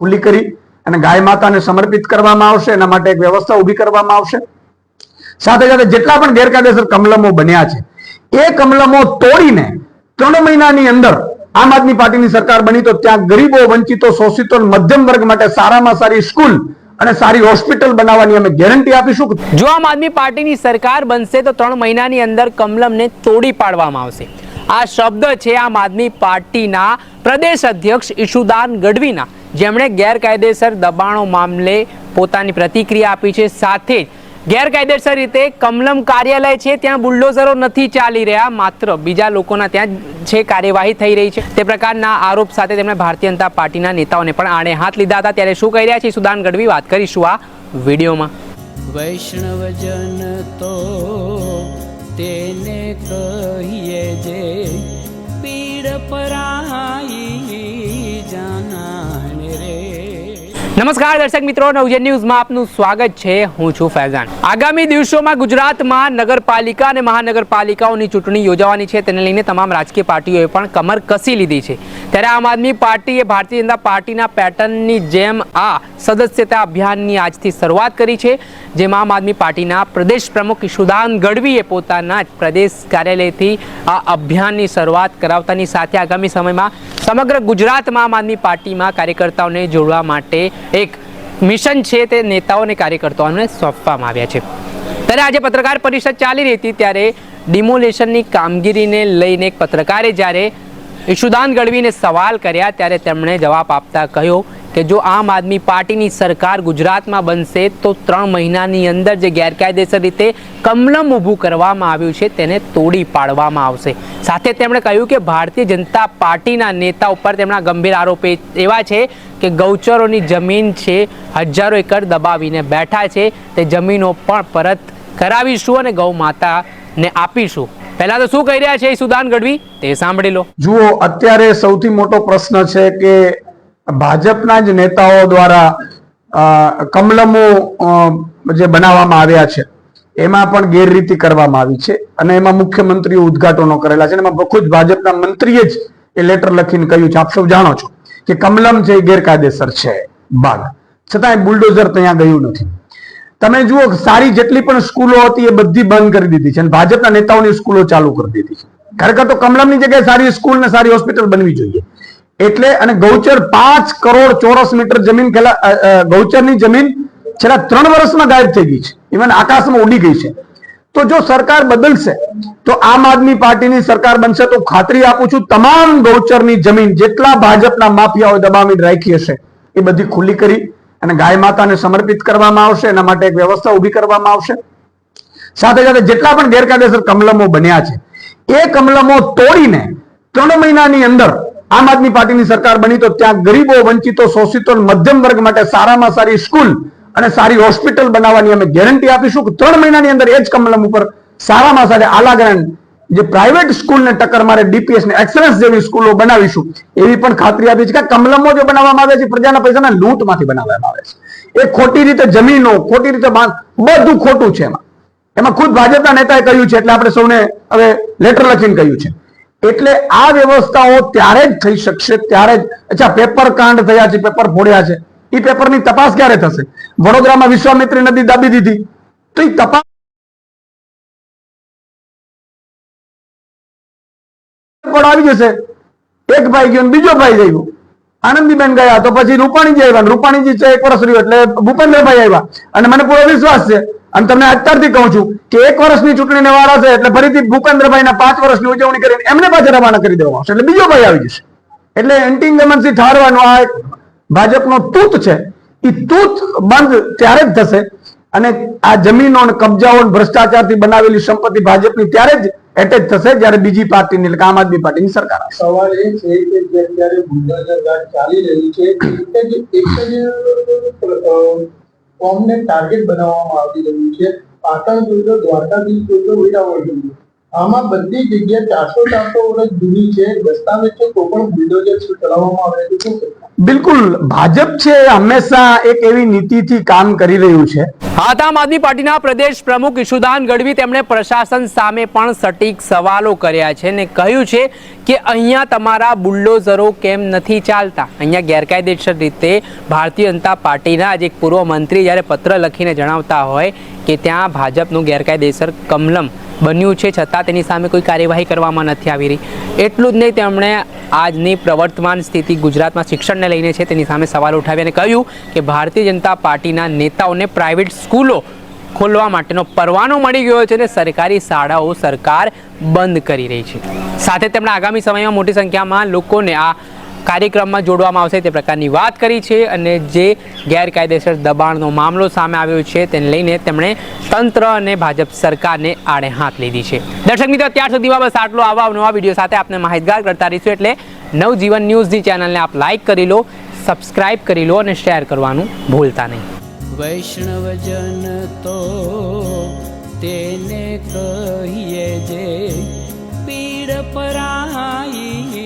ખુલ્લી કરી અને ગાય માતાને સમર્પિત કરવામાં આવશે. એના માટે એક વ્યવસ્થા ઊભી કરવામાં આવશે. સાથે સાથે જેટલા પણ ગેરકાયદેસર કમલમો બન્યા છે, એ કમલમો તોડીને ત્રણ મહિનાની અંદર આમ આદમી પાર્ટીની સરકાર બની તો ત્યાં ગરીબો, વંચિતો, શોષિતો મધ્યમ વર્ગ માટે સારામાં સારી સ્કૂલ અને સારી હોસ્પિટલ બનાવવાની અમે ગેરંટી આપીશું. જો આમ આદમી પાર્ટીની સરકાર બનશે તો ત્રણ મહિનાની અંદર કમલમને તોડી પાડવામાં આવશે. આ શબ્દ છે આમ આદમી પાર્ટીના પ્રદેશ અધ્યક્ષ ઈશુદાન ગઢવીના. જેમણે ગેરકાયદેસર દબાણો મામલે પોતાની પ્રતિક્રિયા આપી છે. સાથે જ ગેરકાયદેસર રીતે કમલમ કાર્યાલય છે, ત્યાં બુલડોઝરો નથી ચાલી રહ્યા, માત્ર બીજા લોકોના ત્યાં છે કાર્યવાહી થઈ રહી છે. તે પ્રકારના આરોપ સાથે તેમણે ભારતીય જનતા પાર્ટીના નેતાઓને પણ આણે હાથ લીધા હતા. ત્યારે શું કહી રહ્યા છે સુદાન ગઢવી? વાત કરીશું આ વિડીયોમાં. વૈષ્ણવજન તો તેને કહીએ જે પીડ પરાઈ નમસ્કાર દર્શક મિત્રો, નવજન ન્યૂઝમાં આપનું સ્વાગત છે. હું છું ફૈઝાન. આગામી દિવસોમાં ગુજરાતમાં નગરપાલિકા અને મહાનગરપાલિકાઓની ચૂંટણી યોજાવાની છે. તેને લઈને તમામ રાજકીય પાર્ટીઓએ પણ કમર કસી લીધી છે. ત્યારે આમ આદમી પાર્ટીએ ભારતીય જનતા પાર્ટીના પેટર્નની જેમ આ સદસ્યતા અભિયાનની આજથી શરૂઆત કરી છે. જેમાં આમ આદમી પાર્ટીના પ્રદેશ પ્રમુખ ઈશુદાન ગઢવીએ પોતાના પ્રદેશ કાર્યાલયથી આ અભિયાનની શરૂઆત કરાવતાની સાથે આગામી સમયમાં સમગ્ર ગુજરાતમાં આમ આદમી પાર્ટીમાં કાર્યકર્તાઓને જોડવા માટે એક મિશન છે તે નેતાઓ અને કાર્યકર્તાઓને સોંપવામાં આવ્યા છે. ત્યારે આજે પત્રકાર પરિષદ ચાલી રહી હતી ત્યારે ડિમોલેશનની કામગીરીને લઈને એક પત્રકારે જ્યારે ઈશુદાન ગઢવીને સવાલ કર્યા ત્યારે તેમણે જવાબ આપતા કહ્યું કે જો આમ આદમી પાર્ટીની સરકાર ગુજરાતમાં બનશે, તો ત્રણ મહિનાની અંદર જે ગેરકાયદેસર રીતે કમલમ ઊભું કરવામાં આવ્યું છે, તેને તોડી પાડવામાં આવશે. સાથે તેમણે કહ્યું કે ભારતીય જનતા પાર્ટીના નેતા ઉપર તેમના ગંભીર આરોપ એવા છે કે ગૌચરોની જમીન છે, હજારો એકર દબાવીને બેઠા છે, તે જમીનો પણ પરત કરાવીશું અને ગૌ માતાને આપીશું. પહેલા તો શું કહી રહ્યા છે સુદાન ગઢવી? તે સાંભળી લો. જુઓ, અત્યારે સૌથી મોટો પ્રશ્ન છે કે ભાજપના જ નેતાઓ દ્વારા કમલમો જે બનાવવામાં આવ્યા છે, એમાં પણ ગેરરીતિ કરવામાં આવી છે અને એમાં મુખ્યમંત્રીઓ ઉદઘાટનો કરેલા છે એમાં ખુદ ભાજપના મંત્રીએ જ એ લેટર લખીને કહ્યું છે. આપ સૌ જાણો છો કે કમલમ છે એ ગેરકાયદેસર છે બાગ છતાં બુલડોઝર ત્યાં ગયું નથી. તમે જુઓ સારી જેટલી પણ સ્કૂલો હતી એ બધી બંધ કરી દીધી છે અને ભાજપના નેતાઓની સ્કૂલો ચાલુ કરી દીધી છે. ખરેખર તો કમલમની જગ્યાએ સારી સ્કૂલ ને સારી હોસ્પિટલ બનવી જોઈએ. એટલે અને ગૌચર પાંચ કરોડ ચોરસ મીટર જમીન ગૌચરની જમીન છેલ્લા ત્રણ વર્ષમાં ગાયબ થઈ ગઈ છે. ઇવન આકાશમાં ઉડી ગઈ છે. તો જો સરકાર બદલશે, તો આમ આદમી પાર્ટીની સરકાર બનશે, તો ખાતરી આપું છું તમામ ગૌચરની જમીન, જેટલા ભાજપના માફિયાઓ દબાવી રાખી હશે, એ બધી ખુલ્લી કરી અને ગાય માતાને સમર્પિત કરવામાં આવશે, એના માટે એક વ્યવસ્થા ઊભી કરવામાં આવશે. સાથે સાથે જેટલા પણ ગેરકાયદેસર કમલમો બન્યા છે, એ કમલમો તોડીને ત્રણ મહિનાની અંદર આમ આદમી પાર્ટીની સરકાર બની તો ત્યાં ગરીબો, વંચિતો, શોષિતો મધ્યમ વર્ગ માટે સારામાં સારી સ્કૂલ અને સારી હોસ્પિટલ બનાવવાની અમે ગેરંટી આપીશું કે ત્રણ મહિનાની અંદર એ જ કમલમ ઉપર સારામાં સારી આલાગ્રાન્ડ જે પ્રાઇવેટ સ્કૂલને ટક્કર મારે ડીપીએસ ને એક્સલન્સ જેવી સ્કૂલો બનાવીશું, એવી પણ ખાતરી આપી છે કે કમલમો જે બનાવવામાં આવે છે પ્રજાના પૈસાના લૂંટમાંથી બનાવવામાં આવે છે. એ ખોટી રીતે જમીનો, ખોટી રીતે બધું ખોટું છે એમાં. એમાં ખુદ ભાજપના નેતાએ કહ્યું છે, એટલે આપણે સૌને હવે લેટર લખીને કહ્યું છે. એટલે આ વ્યવસ્થાઓ ત્યારે જ થઈ શકશે, ત્યારે જ અચ્છા, પેપર કાંડ થયા છે, પેપર ફોડ્યા છે. એ પેપરની તપાસ ક્યારે થશે? વડોદરામાં વિશ્વામિત્રી નદી દાબી દીધી. તો એ તપાસ પણ આવી જશે. એક ભાઈ ગયો ને બીજો ભાઈ ગયો આનંદીબેન ગયા તો પછી રૂપાણીજી આવ્યા ને રૂપાણીજી છે, એક વર્ષ રહ્યું એટલે ભૂપેન્દ્રભાઈ આવ્યા. અને મને પૂરો વિશ્વાસ છે. અને તમને અત્યારથી કહું છું કે એક વર્ષની ચૂંટણીને વાળા છે એટલે ફરીથી ભૂપેન્દ્રભાઈના પાંચ વર્ષની ઉજવણી કરીને એમને પાછા રવાના કરી દેવામાં આવશે. એટલે બીજો ભાઈ આવી જશે. એટલે એન્ટી ઇન્કમન્સી ઠારવાનો આ એક ભાજપનો તૂત છે. એ તૂત બંધ ત્યારે જ થશે. અને આ જમીનો અને કબજાઓ ભ્રષ્ટાચારથી બનાવેલી સંપત્તિ ભાજપની ત્યારે જ એટેચ થશે જ્યારે બીજી પાર્ટીની, એટલે આમ આદમી પાર્ટીની સરકાર સવાલ એ છે કે અત્યારે ચાલી રહી છે ફોર્મને ટાર્ગેટ બનાવવામાં આવી રહ્યું છે. પાટણ જોઈ લો, દ્વારકાધીશ જોઈ લો વેરાવળ જોઈ લો. આમાં બધી જગ્યાએ ચારસો ચારસો વર્ષ જૂની છે. દસ્તાવેજો તો પણ બુલડોઝર ચલાવવામાં આવે છે શું બિલકુલ. ભાજપ છે હંમેશા એક એવી નીતિથી કામ કરી રહ્યું છે. હા આમ આદમી પાર્ટીના પ્રદેશ પ્રમુખ ઈશુદાન ગઢવી તેમણે પ્રશાસન સામે પણ સટીક સવાલો કર્યા છે ને કહ્યું છે કે અહીંયા તમારા બુલડોઝરો કેમ નથી ચાલતા? અહીંયા ગેરકાયદેસર રીતે ભારતીય જનતા પાર્ટીના જ એક પૂર્વ મંત્રી જ્યારે પત્ર લખીને જણાવતા હોય કે ત્યાં ભાજપનું ગેરકાયદેસર કમલમ બન્યું છે, છતાં તેની સામે કોઈ કાર્યવાહી કરવામાં નથી આવી રહી. એટલું જ નહીં, તેમણે આજની પ્રવર્તમાન સ્થિતિ ગુજરાતમાં શિક્ષણને લઈને છે, તેની સામે સવાલ ઉઠાવી અને કહ્યું કે ભારતીય જનતા પાર્ટીના નેતાઓને પ્રાઇવેટ સ્કૂલો ખોલવા માટેનો પરવાનો મળી ગયો છે અને સરકારી શાળાઓ સરકાર બંધ કરી રહી છે. સાથે તેમણે આગામી સમયમાં મોટી સંખ્યામાં લોકોને આ કાર્યક્રમમાં જોડવામાં આવશે તે પ્રકારની વાત કરી છે અને જે ગેરકાયદેસર દબાણનો મામલો સામે આવ્યો છે તેને લઈને તેમણે તંત્ર અને ભાજપ સરકારને આડે હાથ લીધી છે. દર્શક મિત્રો, અત્યાર સુધીમાં બસ આટલો આવા નવા વીડિયો સાથે આપને માહિતગાર કરતા રહીશું એટલે નવજીવન ન્યૂઝની ચેનલને આપ લાઇક કરી લો, સબસ્ક્રાઇબ કરી લો અને શેર કરવાનું ભૂલતા નહીં. વૈષ્ણવજન તો તેને કહીએ જે પીડ પરાઈ